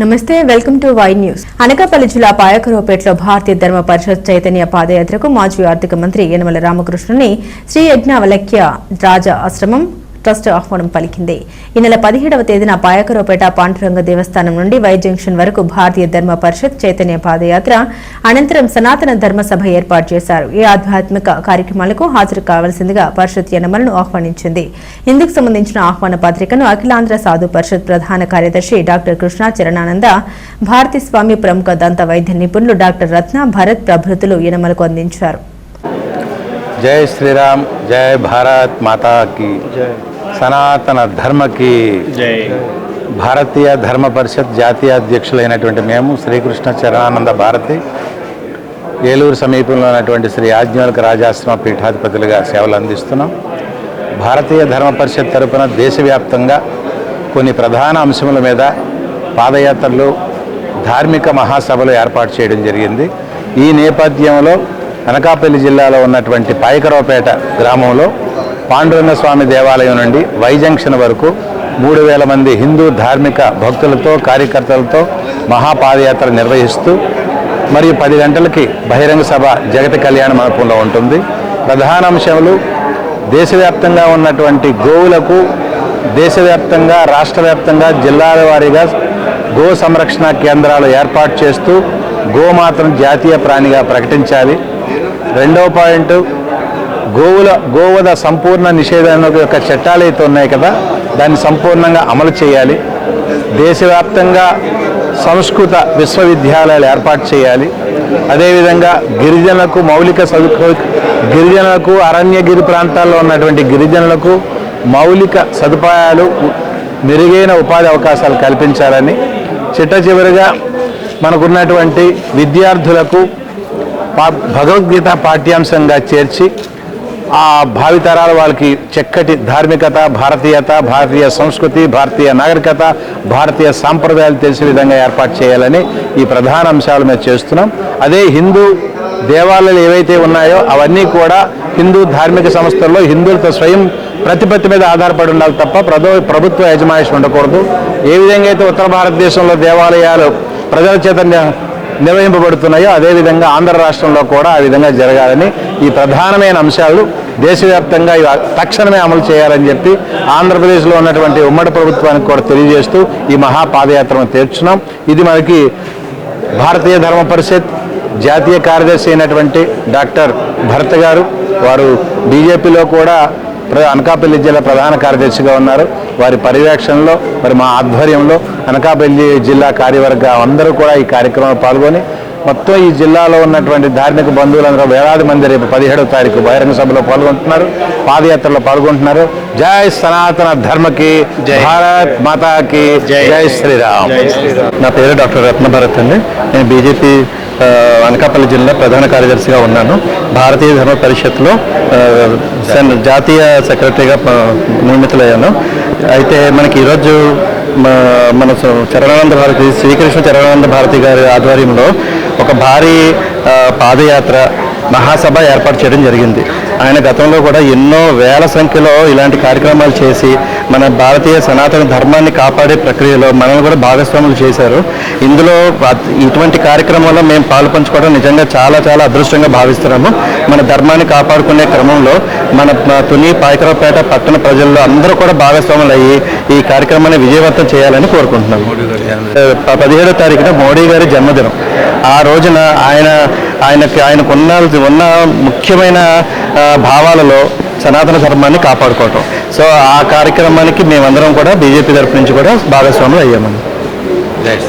నమస్తే welcome to Y news. Anakapalli జిల్లా పాయకరావుపేటలో భారతీయ ధర్మ పరిషత్ చైతన్య పాదయాత్రకు మాజీ ఆర్థిక మంత్రి యనమల రామకృష్ణుని శ్రీ యజ్ఞవలక్య రాజా ఆశ్రమం ట్రస్ట్ ఆహ్వానం పలికింది. ఈ నెల పదిహేడవ తేదీన పాయకరోపేట పాండురంగ దేవస్థానం నుండి వై జంక్షన్ వరకు భారతీయ ధర్మ పరిషత్ చైతన్య పాదయాత్ర అనంతరం సనాతన ధర్మ సభ ఏర్పాటు చేశారు. ఈ ఆధ్యాత్మిక కార్యక్రమాలకు హాజరు కావాల్సిందిగా పరిషత్ యనమలను ఆహ్వానించింది. ఇందుకు సంబంధించిన ఆహ్వాన పత్రికను అఖిలాంధ్ర సాధు పరిషత్ ప్రధాన కార్యదర్శి డాక్టర్ కృష్ణా చరణానంద భారతీ స్వామి ప్రముఖ దంత వైద్య నిపుణులు డాక్టర్ రత్న భరత్ ప్రభృతులు యనమలకు అందించారు. జై శ్రీరామ్ జై భారత్ మాతా की సనాతన ధర్మకి జై. భారతీయ ధర్మ పరిషత్ జాతీయ అధ్యక్షులైనటువంటి మేము శ్రీకృష్ణ చరణానంద భారతి ఏలూరు సమీపంలో ఉన్నటువంటి శ్రీ ఆజ్ఞవల్క రాజాశ్రమ పీఠాధిపతులుగా సేవలు అందిస్తున్నాం. భారతీయ ధర్మ పరిషత్ తరపున దేశవ్యాప్తంగా కొన్ని ప్రధాన అంశముల మీద పాదయాత్రలు ధార్మిక మహాసభలు ఏర్పాటు చేయడం జరిగింది. ఈ నేపథ్యంలో అనకాపల్లి జిల్లాలో ఉన్నటువంటి పాయకరావుపేట గ్రామంలో పాండురంగ స్వామి దేవాలయం నుండి వై జంక్షన్ వరకు మూడు వేల మంది హిందూ ధార్మిక భక్తులతో కార్యకర్తలతో మహాపాదయాత్ర నిర్వహిస్తూ మరియు పది గంటలకి బహిరంగ సభ జగతి కళ్యాణ మండపంలో ఉంటుంది. ప్రధాన అంశాలు దేశవ్యాప్తంగా ఉన్నటువంటి గోవులకు దేశవ్యాప్తంగా రాష్ట్ర వ్యాప్తంగా జిల్లాల వారీగా గో సంరక్షణ కేంద్రాలు ఏర్పాటు చేస్తూ గోమాతను జాతీయ ప్రాణిగా ప్రకటించాలి. రెండవ పాయింట్ గోవుల గోవధ సంపూర్ణ నిషేధం యొక్క చట్టాలు అయితే ఉన్నాయి కదా దాన్ని సంపూర్ణంగా అమలు చేయాలి. దేశవ్యాప్తంగా సంస్కృత విశ్వవిద్యాలయాలు ఏర్పాటు చేయాలి. అదేవిధంగా గిరిజనులకు మౌలిక సదుపాయ గిరిజనులకు అరణ్యగిరి ప్రాంతాల్లో ఉన్నటువంటి గిరిజనులకు మౌలిక సదుపాయాలు మెరుగైన ఉపాధి అవకాశాలు కల్పించాలని. చిట్ట చివరిగా మనకున్నటువంటి విద్యార్థులకు భగవద్గీత పాఠ్యాంశంగా చేర్చి ఆ భావితరాల వాళ్ళకి చక్కటి ధార్మికత భారతీయత భారతీయ సంస్కృతి భారతీయ నాగరికత భారతీయ సాంప్రదాయాలు తెలిసే విధంగా ఏర్పాటు చేయాలని ఈ ప్రధాన అంశాల మీద చేస్తున్నాం. అదే హిందూ దేవాలయాలు ఏవైతే ఉన్నాయో అవన్నీ కూడా హిందూ ధార్మిక సంస్థల్లో హిందువులతో స్వయం ప్రతిపత్తి మీద ఆధారపడి ఉండాలి తప్ప ప్రదో ప్రభుత్వ యజమాయిషి ఉండకూడదు. ఏ విధంగా అయితే ఉత్తర భారతదేశంలో దేవాలయాలు ప్రజల చేత నిర్వహింపబడుతున్నాయో అదేవిధంగా ఆంధ్ర రాష్ట్రంలో కూడా ఆ విధంగా జరగాలని ఈ ప్రధానమైన అంశాలు దేశవ్యాప్తంగా ఇవి తక్షణమే అమలు చేయాలని చెప్పి ఆంధ్రప్రదేశ్లో ఉన్నటువంటి ఉమ్మడి ప్రభుత్వానికి కూడా తెలియజేస్తూ ఈ మహాపాదయాత్రను తీర్చున్నాం. ఇది మనకి భారతీయ ధర్మ పరిషత్ జాతీయ కార్యదర్శి అయినటువంటి డాక్టర్ భరత్ గారు వారు బీజేపీలో కూడా అనకాపల్లి జిల్లా ప్రధాన కార్యదర్శిగా ఉన్నారు. వారి పర్యవేక్షణలో మరి మా ఆధ్వర్యంలో అనకాపల్లి జిల్లా కార్యవర్గ అందరూ కూడా ఈ కార్యక్రమంలో పాల్గొని మొత్తం ఈ జిల్లాలో ఉన్నటువంటి ధార్మిక బంధువులందరూ వేలాది మంది రేపు పదిహేడవ తారీఖు బహిరంగ సభలో పాల్గొంటున్నారు. పాదయాత్రలో పాల్గొంటున్నారు. జై సనాతన ధర్మకి భారత్ మాతాకి జై. శ్రీరామ్. నా పేరు డాక్టర్ రత్న భరత్ అండి. నేను బీజేపీ అనకాపల్లి జిల్లా ప్రధాన కార్యదర్శిగా ఉన్నాను. భారతీయ ధర్మ పరిషత్లో జాతీయ సెక్రటరీగా నియమితులయ్యాను. అయితే మనకి ఈరోజు మన చరణానంద భారతి శ్రీకృష్ణ చరణానంద భారతి గారి ఆధ్వర్యంలో ఒక భారీ పాదయాత్ర మహాసభ ఏర్పాటు చేయడం జరిగింది. ఆయన గతంలో కూడా ఎన్నో వేల సంఖ్యలో ఇలాంటి కార్యక్రమాలు చేసి మన భారతీయ సనాతన ధర్మాన్ని కాపాడే ప్రక్రియలో మనల్ని కూడా భాగస్వాములు చేశారు. ఇందులో ఇటువంటి కార్యక్రమంలో మేము పాలు పంచుకోవడం నిజంగా చాలా చాలా అదృష్టంగా భావిస్తున్నాము. మన ధర్మాన్ని కాపాడుకునే క్రమంలో మన తుని పాయకరావుపేట పట్టణ ప్రజల్లో అందరూ కూడా భాగస్వాములు అయ్యి ఈ కార్యక్రమాన్ని విజయవంతం చేయాలని కోరుకుంటున్నాము. పదిహేడో తారీఖున మోడీ గారి జన్మదినం. ఆ రోజున ఆయన ఆయనకి ఆయనకు ఉన్న ముఖ్యమైన భావాలలో సనాతన ధర్మాన్ని కాపాడుకోవటం. సో ఆ కార్యక్రమానికి మేమందరం కూడా బీజేపీ తరఫు నుంచి కూడా భాగస్వాములు అయ్యామండి